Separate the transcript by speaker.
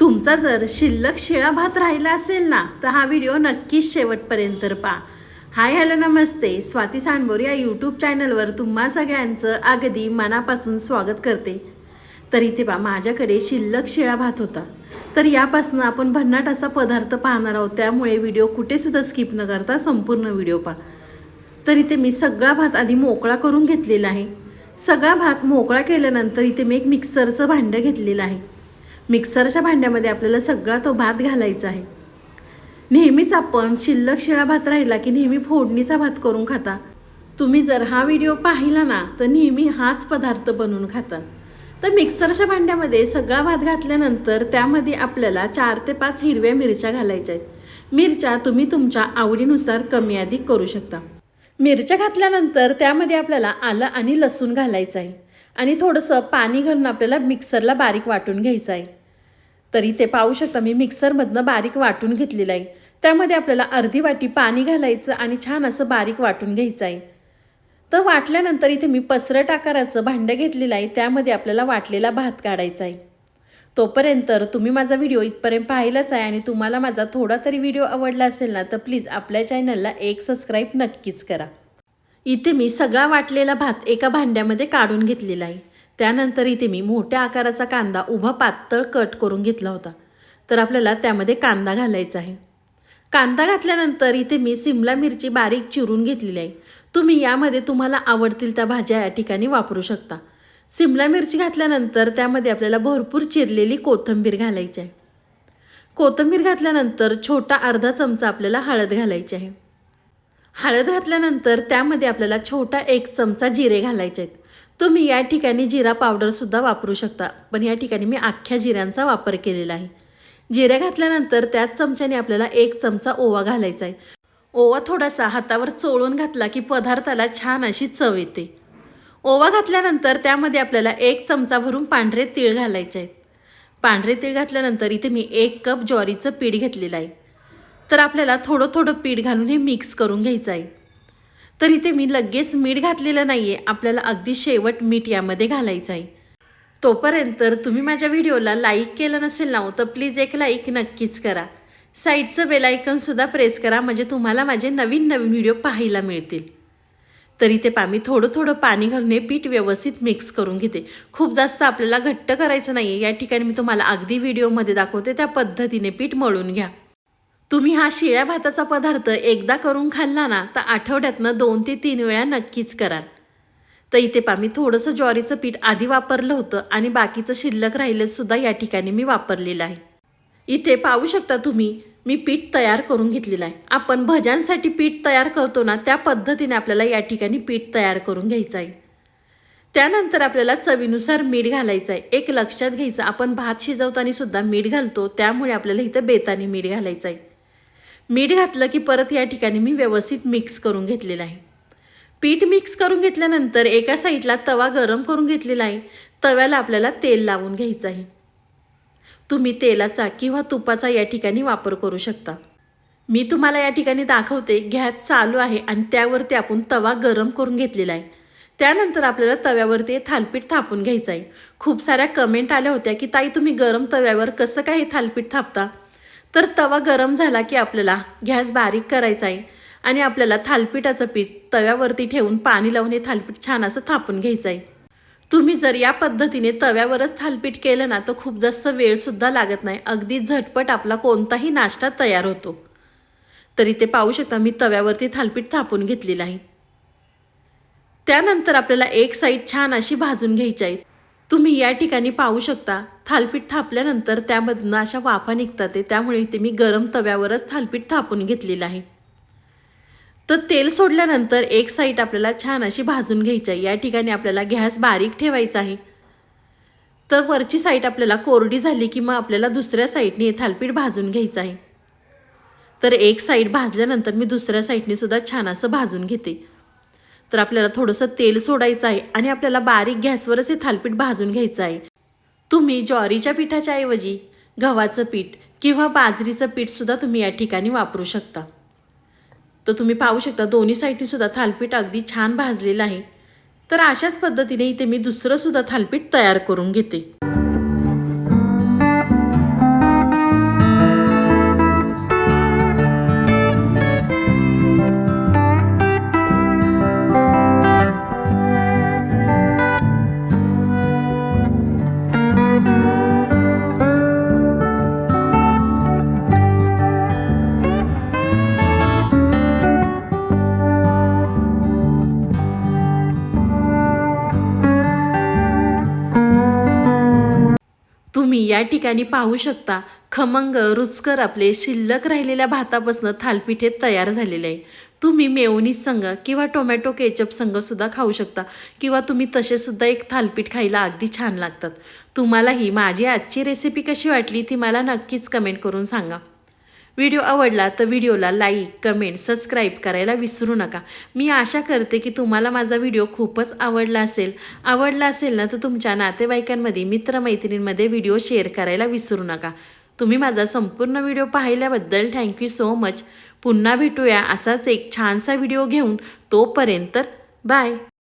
Speaker 1: तुमचा जर शिल्लक शिळा भात राहिला असेल ना तर हा व्हिडिओ नक्कीच शेवटपर्यंत पहा. हाय हॅलो नमस्ते. स्वाती सांडबोर या यूट्यूब चॅनलवर तुम्हा सगळ्यांचं अगदी मनापासून स्वागत करते. तर इथे पहा माझ्याकडे शिल्लक शिळा भात होता. तर यापासून आपण भन्नाट असा पदार्थ पाहणार आहोत. त्यामुळे व्हिडिओ कुठेसुद्धा स्किप न करता संपूर्ण व्हिडिओ पहा. तर इथे मी सगळा भात आधी मोकळा करून घेतलेला आहे. सगळा भात मोकळा केल्यानंतर इथे मी एक मिक्सरचं भांडं घेतलेलं आहे. मिक्सरच्या भांड्यामध्ये आपल्याला सगळा तो भात घालायचा आहे. नेहमीच आपण शिल्लक शिळा भात राहिला की नेहमी फोडणीचा भात करून खाता. तुम्ही जर हा व्हिडिओ पाहिला ना तर नेहमी हाच पदार्थ बनवून खाता. तर मिक्सरच्या भांड्यामध्ये सगळा भात घातल्यानंतर त्यामध्ये आपल्याला चार ते पाच हिरव्या मिरच्या घालायच्या आहेत. मिरच्या तुम्ही तुमच्या आवडीनुसार कमी अधिक करू शकता. मिरच्या घातल्यानंतर त्यामध्ये आपल्याला आलं आणि लसूण घालायचं आहे. आणि थोडंसं पाणी घालून आपल्याला मिक्सरला बारीक वाटून घ्यायचं आहे. तरी ते पाहू शकता. मी मिक्सरमधनं बारीक वाटून घेतलेलं आहे. त्यामध्ये आपल्याला अर्धी वाटी पाणी घालायचं आणि छान असं बारीक वाटून घ्यायचं आहे. तर वाटल्यानंतर इथे मी पसरट आकाराचं भांडं घेतलेलं आहे. त्यामध्ये आपल्याला वाटलेला भात काढायचा आहे. तोपर्यंत तुम्ही माझा व्हिडिओ इथपर्यंत पाहिलाच आहे आणि तुम्हाला माझा थोडा तरी व्हिडिओ आवडला असेल ना तर प्लीज आपल्या चॅनलला एक सबस्क्राईब नक्कीच करा. इथे मी सगळा वाटलेला भात एका भांड्यामध्ये काढून घेतलेला आहे. त्यानंतर इथे मी मोठ्या आकाराचा कांदा उभा पातळ कट करून घेतला होता. तर आपल्याला त्यामध्ये कांदा घालायचा आहे. कांदा घातल्यानंतर इथे मी सिमला मिरची बारीक चिरून घेतलेली आहे. तुम्ही यामध्ये तुम्हाला आवडतील त्या भाज्या या ठिकाणी वापरू शकता. सिमला मिरची घातल्यानंतर त्यामध्ये आपल्याला भरपूर चिरलेली कोथिंबीर घालायची आहे. कोथिंबीर घातल्यानंतर छोटा अर्धा चमचा आपल्याला हळद घालायची आहे. हळद घातल्यानंतर त्यामध्ये आपल्याला छोटा एक चमचा जिरे घालायचे आहेत. तुम्ही या ठिकाणी जिरा पावडरसुद्धा वापरू शकता. पण या ठिकाणी मी अख्ख्या जिऱ्यांचा वापर केलेला आहे. जिरे घातल्यानंतर त्याच चमच्याने आपल्याला एक चमचा ओवा घालायचा आहे. ओवा थोडासा हातावर चोळून घातला की पदार्थाला छान अशी चव येते. ओवा घातल्यानंतर त्यामध्ये आपल्याला एक चमचा भरून पांढरे तीळ घालायचे आहेत. पांढरे तीळ घातल्यानंतर इथे मी एक कप ज्वारीचं पीठ घेतलेलं आहे. तर आपल्याला थोडं थोडं पीठ घालून हे मिक्स करून घ्यायचं आहे. तर इथे मी लगेच मीठ घातलेलं नाही आहे आपल्याला अगदी शेवट मीठ यामध्ये घालायचं आहे. तोपर्यंत तुम्ही माझ्या व्हिडिओला लाईक केलं नसेल ना हो, तर प्लीज एक लाईक नक्कीच करा. साईडचं बेलायकनसुद्धा प्रेस करा म्हणजे तुम्हाला माझे नवीन नवीन व्हिडिओ पाहायला मिळतील. तरी ते पामी थोडं थोडं पाणी घालून हे पीठ व्यवस्थित मिक्स करून घेते. खूप जास्त आपल्याला घट्ट करायचं नाही आहे या ठिकाणी मी तुम्हाला अगदी व्हिडिओमध्ये दाखवते त्या पद्धतीने पीठ मळून घ्या. तुम्ही हा शिळ्या भाताचा पदार्थ एकदा करून खाल्ला ना तर आठवड्यातनं दोन ते तीन वेळा नक्कीच कराल. तर इथे पा मी थोडंसं ज्वारीचं पीठ आधी वापरलं होतं आणि बाकीचं शिल्लक राहिलं सुद्धा या ठिकाणी मी वापरलेलं आहे. इथे पाहू शकता तुम्ही मी पीठ तयार करून घेतलेलं आहे. आपण भज्यांसाठी पीठ तयार करतो ना त्या पद्धतीने आपल्याला या ठिकाणी पीठ तयार करून घ्यायचं आहे. त्यानंतर आपल्याला चवीनुसार मीठ घालायचं आहे. एक लक्षात घ्यायचं आपण भात शिजवताना सुद्धा मीठ घालतो त्यामुळे आपल्याला इथं बेतानी मीठ घालायचं आहे. मीठ घातलं की परत या ठिकाणी मी व्यवस्थित मिक्स करून घेतलेलं आहे. पीठ मिक्स करून घेतल्यानंतर एका साईडला तवा गरम करून घेतलेला आहे. तव्याला आपल्याला तेल लावून घ्यायचं आहे. तुम्ही तेलाचा किंवा तुपाचा या ठिकाणी वापर करू शकता. मी तुम्हाला या ठिकाणी दाखवते गॅस चालू आहे आणि त्यावरती आपण तवा गरम करून घेतलेला आहे. त्यानंतर आपल्याला तव्यावरती थालपीठ थापून घ्यायचं आहे. खूप साऱ्या कमेंट आल्या होत्या की ताई तुम्ही गरम तव्यावर कसं काय हे थालपीठ थापता? तर तवा गरम झाला की आपल्याला गॅस बारीक करायचा आहे. आणि आपल्याला थालपीठाचं पीठ तव्यावरती ठेवून पाणी लावून हे थालपीठ छान असं थापून घ्यायचं आहे. तुम्ही जर या पद्धतीने तव्यावरच थालपीठ केलं ना तर खूप जास्त वेळसुद्धा लागत नाही. अगदी झटपट आपला कोणताही नाश्ता तयार होतो. तरी ते पाहू शकता मी तव्यावरती थालपीठ थापून घेतलेलं आहे. त्यानंतर आपल्याला एक साईड छान अशी भाजून घ्यायची आहे. तुम्ही या ठिकाणी पाहू शकता. थालपीठ थापल्यानंतर त्यामधनं अशा वाफा निघतात ते. त्यामुळे इथे मी गरम तव्यावरच थालपीठ थापून घेतलेलं आहे. तर तेल सोडल्यानंतर एक साईड आपल्याला छान अशी भाजून घ्यायची आहे. या ठिकाणी आपल्याला गॅस बारीक ठेवायचा आहे. तर वरची साईड आपल्याला कोरडी झाली की मग आपल्याला दुसऱ्या साईडने थालपीठ भाजून घ्यायचं आहे. तर एक साईड भाजल्यानंतर मी दुसऱ्या साईडने सुद्धा छान असं भाजून घेते. तर आपल्याला थोडंसं तेल सोडायचं आहे आणि आपल्याला बारीक गॅसवरच हे थालपीठ भाजून घ्यायचं आहे. तुम्ही ज्वारीच्या पिठाच्या ऐवजी गव्हाचं पीठ किंवा बाजरीचं पीठसुद्धा तुम्ही या ठिकाणी वापरू शकता. तर तुम्ही पाहू शकता दोन्ही साईडनीसुद्धा थालपीठ अगदी छान भाजलेलं आहे. तर अशाच पद्धतीने इथे मी दुसरं सुद्धा थालपीठ तयार करून घेते. या ठिकाणी पाहू शकता खमंग रुचकर आपले शिल्लक राहिलेल्या भातापासून थालपिठे तयार झालेले आहे. तुम्ही मेवणी संग किंवा टोमॅटो केचप संग सुद्धा खाऊ शकता किंवा तुम्ही तसेसुद्धा एक थालपीठ खायला अगदी छान लागतात. तुम्हाला ही माझी आजची रेसिपी कशी वाटली ती मला नक्कीच कमेंट करून सांगा. व्हिडिओ आवडला तर व्हिडिओला लाईक कमेंट सबस्क्राईब करायला विसरू नका. मी आशा करते की तुम्हाला माझा व्हिडिओ खूपच आवडला असेल. आवडला असेल ना तर तुमच्या नातेवाईकांमध्ये मित्रमैत्रिणींमध्ये व्हिडिओ शेअर करायला विसरू नका. तुम्ही माझा संपूर्ण व्हिडिओ पाहिल्याबद्दल थँक्यू सो मच पुन्हा भेटूया असाच एक छानसा व्हिडिओ घेऊन. तोपर्यंत बाय